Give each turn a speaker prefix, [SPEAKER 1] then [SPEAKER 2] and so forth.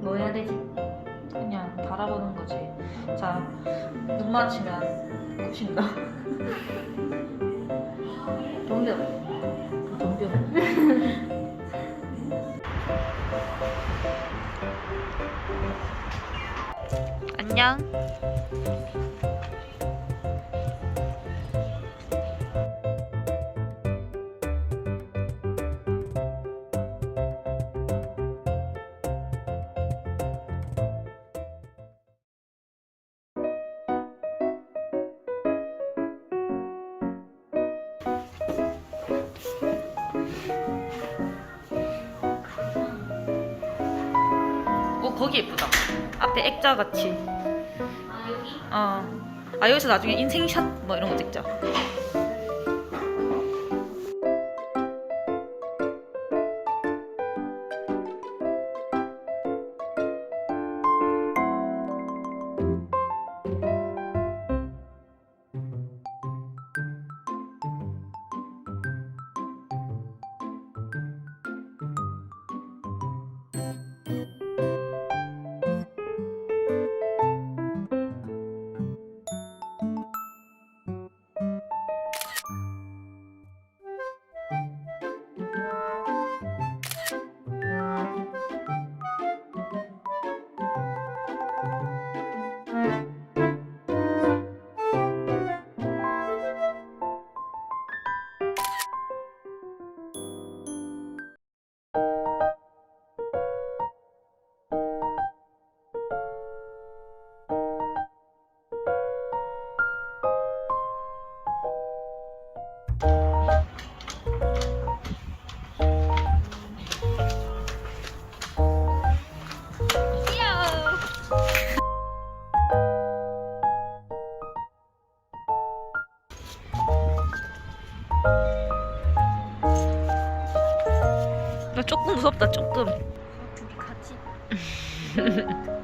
[SPEAKER 1] 뭐 해야 되지?
[SPEAKER 2] 그냥 바라보는 거지. 자, 눈 맞추면 굽신다.
[SPEAKER 1] 동료.
[SPEAKER 2] 덤벼. 안녕. 거기 예쁘다. 앞에 액자 같이.
[SPEAKER 1] 아 여기?
[SPEAKER 2] 어. 아 여기서 나중에 인생샷 뭐 이런 거 찍자. 조금 무섭다 조금.
[SPEAKER 1] 둘이 같이.